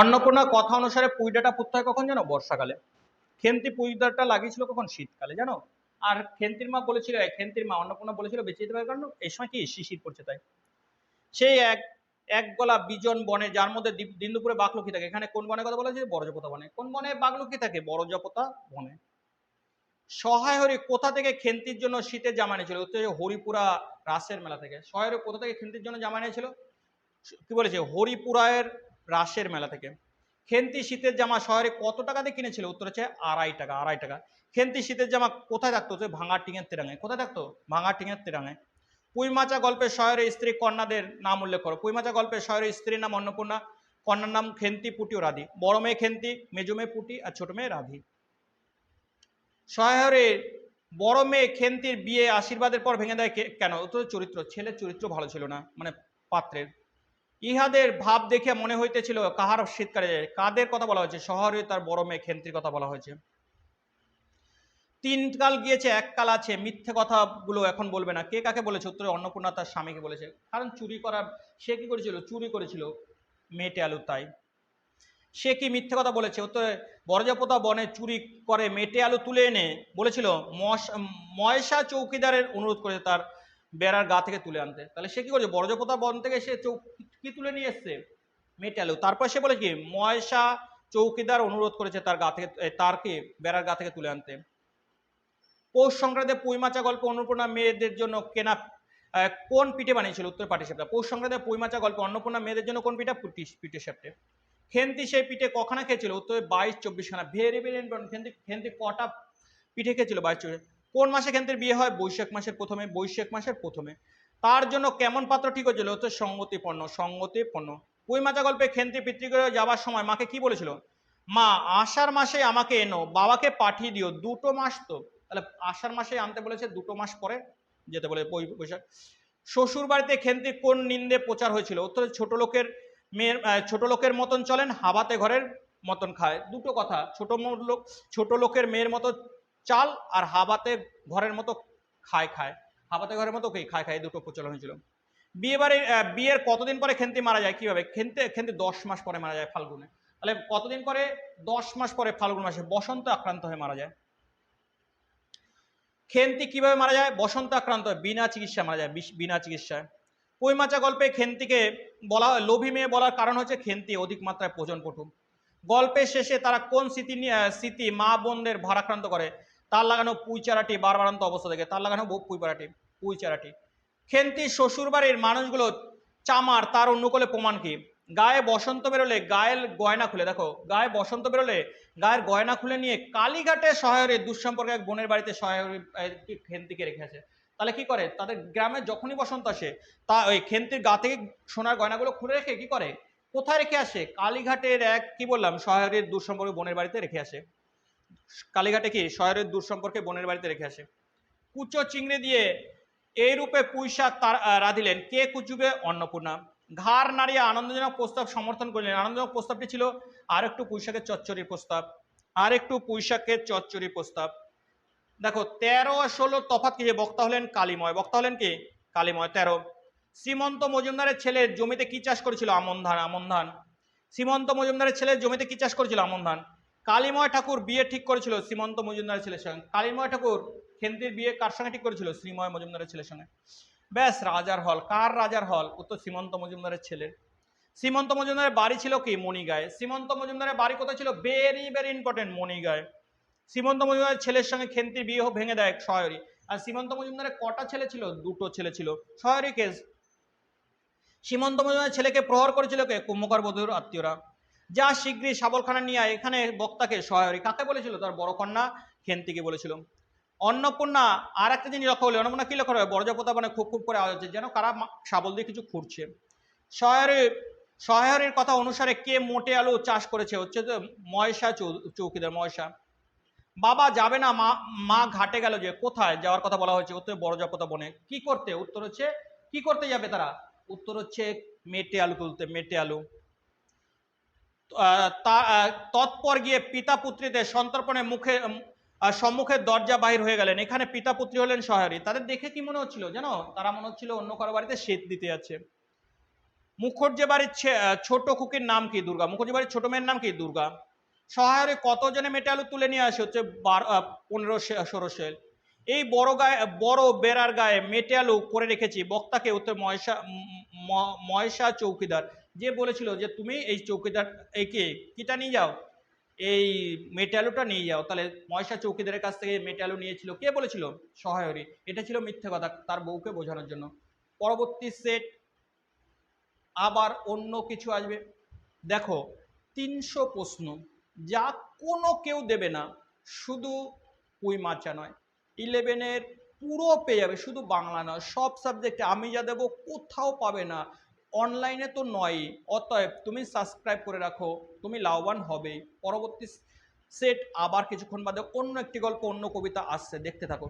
অন্নপূর্ণা কথা অনুসারে পুইডাটা পুঁততে হয় কখন জানো? বর্ষাকালে। খেন্তি পুইডাটা লাগিয়েছিল কখন? শীতকালে, জানো? আর খেন্তির মা বলেছিল খেন্তির মা অন্নপূর্ণা বলেছিল, বেঁচে যেতে পারে কারণ এই সময় কি? শিশির পড়ছে তাই। সেই এক এক গলা বিজন বনে, যার মধ্যে দিন দুপুরে বাঘলুকি থাকে। এখানে কোন বনের কথা বলা হয়েছে? বড়জপতা বনে। কোন বনে বাঘলুকি থাকে? বড়জপতা বনে। সহায় হরি কোথা থেকে খেন্তির জন্য শীতের জামা নিয়েছিল হরিপুরা রাসের মেলা থেকে। সহায় হরি কোথা থেকে খেন্তির জন্য জামা নিয়েছিল কি বলেছে? হরিপুরায়ের রাসের মেলা থেকে। খেন্তি শীতের জামা শহরে কত টাকা টাকাতে কিনেছিল? উত্তর হচ্ছে আড়াই টাকা আড়াই টাকা। খেন্তি শীতের জামা কোথায় থাকতো? হচ্ছে ভাঙা টিঙের তেরাঙে কোথায় থাকতো? ভাঙা টিঙের তেরাঙে পুইমাচা গল্পের শহরে স্ত্রী কন্যাদের নাম উল্লেখ করো। পুইমাচা গল্পের শহরের স্ত্রীর নাম অন্নপূর্ণা, কন্যার নাম খেন্তি পুটি ও রাধি। বড় মেয়ে খেন্তি, মেজো মেয়ে পুটি আর ছোট মেয়ে রাধি। শহরের বড় মেয়ে খেন্তির বিয়ে আশীর্বাদের পর ভেঙে দেয় কেন? তো চরিত্র। ছেলের চরিত্র ভালো ছিল না মানে পাত্রের। ইহাদের ভাব দেখে মনে হইতেছিল কাহার শীতকালে কাদের কথা বলা হয়েছে? শহরে তার বড় মেয়ে খেন্তির কথা বলা হয়েছে। তিন কাল গিয়েছে, এক কাল আছে, মিথ্যে কথাগুলো এখন বলবে না। কে কাকে বলেছে? উত্তরে অন্নপূর্ণা তার স্বামীকে বলেছে। কারণ চুরি করার সে কি করেছিল? চুরি করেছিল মেটে আলু তাই। সে কি মিথ্যে কথা বলেছে? উত্তরে, বরজাপোতা বনে চুরি করে মেটে আলু তুলে এনে বলেছিল ময়সা চৌকিদারের অনুরোধ করেছে তার বেড়ার গা থেকে তুলে আনতে। তাহলে সে কি করেছে? বরজপোতা বন থেকে সে চৌ কি তুলে নিয়ে এসছে? মেটে আলু তারপর সে বলে কি ময়সা চৌকিদার অনুরোধ করেছে তার গা থেকে এ, তার কি বেড়ার গা থেকে তুলে আনতে। পৌষ সংক্রান্তে পুইমাচা গল্প অন্নপূর্ণা মেয়েদের জন্য কেনা কোন পিঠে বানিয়েছিল? উত্তর পাটিসাপটা। পৌষ সংক্রান্তে পুইমাচা গল্প অন্নপূর্ণা মেয়েদের জন্য কোন পিঠা? পুটি পিঠে সাপটে খেন্তি সেই পিঠে কখানা খেয়েছিল? উত্তর বাইশ চব্বিশ খানা। Very very important. খেন্তি খেন্তি কটা পিঠে খেয়েছিল বাইশ চব্বিশ। কোন মাসে খেন্তির বিয়ে হয়? বৈশাখ মাসের প্রথমে বৈশাখ মাসের প্রথমে। তার জন্য কেমন পাত্র ঠিক হয়েছিল? হচ্ছে সঙ্গতিপন্ন সঙ্গতিপন্ন পুইমাচা গল্পে খেন্তি পিতৃগৃহে যাওয়ার সময় মাকে কি বলেছিল? মা, আষাঢ় মাসে আমাকে এনো, বাবাকে পাঠিয়ে দিও, দুটো মাস তো। তাহলে আষাঢ় মাসে আনতে বলেছে দুটো মাস পরে, যেতে বলে বৈশাখ। শ্বশুর বাড়িতে খেন্তি কোন নিন্দে প্রচার হয়েছিল? উত্তরে, ছোট লোকের মেয়ের ছোট লোকের মতন চলেন, হাবাতে ঘরের মতন খায়। দুটো কথা, ছোট লোক ছোট লোকের মেয়ের মতো চাল আর হাবাতে ঘরের মতো খায় খায়। হাবাতে ঘরের মতো কি খায় খায়, দুটো প্রচলন হয়েছিল। বিয়ে বাড়ির বিয়ের কতদিন পরে খেন্তি মারা যায়, কীভাবে? খেন্তে, খেন্তি দশ মাস পরে মারা যায় ফাল্গুনে। তাহলে কতদিন পরে? দশ মাস পরে ফাল্গুন মাসে বসন্ত আক্রান্ত হয়ে মারা যায়। খেন্তি কীভাবে মারা যায়? বসন্ত আক্রান্ত হয়, বিনা চিকিৎসা মারা যায় বিনা চিকিৎসায়। পৈমাচা গল্পে খেন্তিকে বলা, লোভী মেয়ে বলার কারণ হচ্ছে খেন্তি অধিক মাত্রায় ভোজন পটু। গল্পের শেষে তারা কোন স্মৃতি নিয়ে স্মৃতি মা বোনদের ভারাক্রান্ত করে? তার লাগানো পুই চারাটি বারবারান্ত অবস্থা থেকে তার লাগানো বউ পুই পাড়াটি পুই চারাটি। খেন্তি শ্বশুর বাড়ির মানুষগুলো চামার তার অনুকূলে প্রমাণ কি? গায়ে বসন্ত বেরোলে গায়ের গয়না খুলে। দেখো, গায়ে বসন্ত বেরোলে গায়ের গয়না খুলে নিয়ে কালীঘাটে শহরে দুঃসম্পর্কে এক বোনের বাড়িতে শহরে খেন্তিকে রেখে আছে তাহলে কি করে? তাদের গ্রামে যখনই বসন্ত আসে, তা ওই খেন্তির গা থেকে সোনার গয়নাগুলো খুলে রেখে কি করে? কোথায় রেখে আসে? কালীঘাটের এক, কি বললাম, শহরের দূরসম্পর্কে বোনের বাড়িতে রেখে আসে। কালীঘাটে কি? শহরের দূরসম্পর্কে বোনের বাড়িতে রেখে আসে। কুচো চিংড়ি দিয়ে এই রূপে পুঁইশাক তার রাঁধিলেন। কে কুচুবে? অন্নপূর্ণা। ঘাড় নাড়িয়ে আনন্দজনক প্রস্তাব সমর্থন করলেন। আনন্দজনক প্রস্তাবটি ছিল আর একটু পুঁইশাকের চচ্চড়ির প্রস্তাব। আর একটু পুঁইশাকের চচ্চড়ির প্রস্তাব। দেখো, তেরো আর ষোলো তফাৎ কি? বক্তা হলেন কালীময়। বক্তা হলেন কি? কালীময়। তেরো। শ্রীমন্ত মজুমদারের ছেলের জমিতে কি চাষ করেছিল? আমন ধান আমন ধান। শ্রীমন্ত মজুমদারের ছেলে জমিতে কি চাষ করেছিল? আমন ধান। কালীময় ঠাকুর বিয়ে ঠিক করেছিল শ্রীমন্ত মজুমদারের ছেলের সঙ্গে। কালীময় ঠাকুর খেন্তির বিয়ে কার সঙ্গে ঠিক করেছিল? শ্রীময় মজুমদারের ছেলের সঙ্গে। ব্যাস, রাজার হল। কার রাজার হল? উত্তর শ্রীমন্ত মজুমদারের ছেলের। শ্রীমন্ত মজুমদারের বাড়ি ছিল কি? মণিগায়ে। শ্রীমন্ত মজুমদারের বাড়ি কোথায় ছিল? ভেরি ভেরি ইম্পর্টেন্ট, মণিগায়ে। শ্রীমন্ত মজুমদারের ছেলের সঙ্গে খেন্তির বিয়ে ভেঙে দেয় শহরী আর শ্রীমন্ত মজুমদারের কটা ছেলে ছিল? দুটো ছেলে ছিল। শহরী কেস সীমন্ত মজুমদারের ছেলেকে প্রহার করেছিল কে? কুম্ভকর বধুর আত্মীয়রা। যা শীঘ্রই সাবলখানা নিয়ে এখানে বক্তাকে সহায়রী। কাকে বলেছিল? তার বড় কন্যা খেন্তিকে বলেছিল। অন্নপূর্ণা আর একটা জিনিস লক্ষ্য হলে অন্নপূর্ণা কি লক্ষ্য হবে বরজপতা মানে খুব খুব করে আওয়াজ যেন কারা শাবল দিয়ে কিছু খুঁড়ছে। শহরে শহরের কথা অনুসারে কে মোটে আলু চাষ করেছে? হচ্ছে যে ময়সা চৌকিদার ময়সা বাবা, যাবে না, মা মা ঘাটে গেল যে, কোথায়? যাওয়ার কথা বলা হয়েছে। উত্তর বড়জপতা বনে কি করতে? উত্তর হচ্ছে, কি করতে যাবে তারা? উত্তর হচ্ছে, মেটে আলু তুলতে, মেটে আলু। তা- তৎপর গিয়ে পিতা পুত্রীদের সন্তর্পণে মুখে সম্মুখের দরজা বাহির হয়ে গেলেন। এখানে পিতা পুত্রী হলেন শহরী তাদের দেখে কি মনে হচ্ছিল জানো? তারা মনে হচ্ছিল অন্য কারও বাড়িতে শীত দিতে যাচ্ছে। মুখর্জি বাড়ির ছোট খুকির নাম কি দুর্গা? মুখর্জি বাড়ির ছোট মেয়ের নাম কি দুর্গা? সহায়রে কতজনে মেটে আলু তুলে নিয়ে আসে হচ্ছে পনেরো ষোলো সেল এই বড় গায়ে, বড় বেড়ার গায়ে মেটে আলু করে রেখেছি। বক্তাকে উত্তর ময়সা ময়সা চৌকিদার। যে বলেছিল যে তুমি এই চৌকিদার একে কিটা নিয়ে যাও? এই মেটে আলুটা নিয়ে যাও। তাহলে ময়সা চৌকিদারের কাছ থেকে মেটে আলু নিয়েছিল। কে বলেছিল? সহায়রী। এটা ছিল মিথ্যে কথা তার বউকে বোঝানোর জন্য। পরবর্তী সেট আবার অন্য কিছু আসবে। দেখো, তিনশো প্রশ্ন। যা কোনো কেউ দেবে না, শুধু কুই মাচা নয়। ইলেভেনের পুরো পেয়ে যাবে শুধু বাংলা নয়, সব সাবজেক্টে আমি যা দেবো কোথাও পাবে না। অনলাইনে তো নয়। অতএব তুমি সাবস্ক্রাইব করে রাখো, তুমি লাভবান হবে। পরবর্তী সেট আবার কিছুক্ষণ বাদে অন্য একটি গল্প, অন্য কবিতা আসছে। দেখতে থাকো।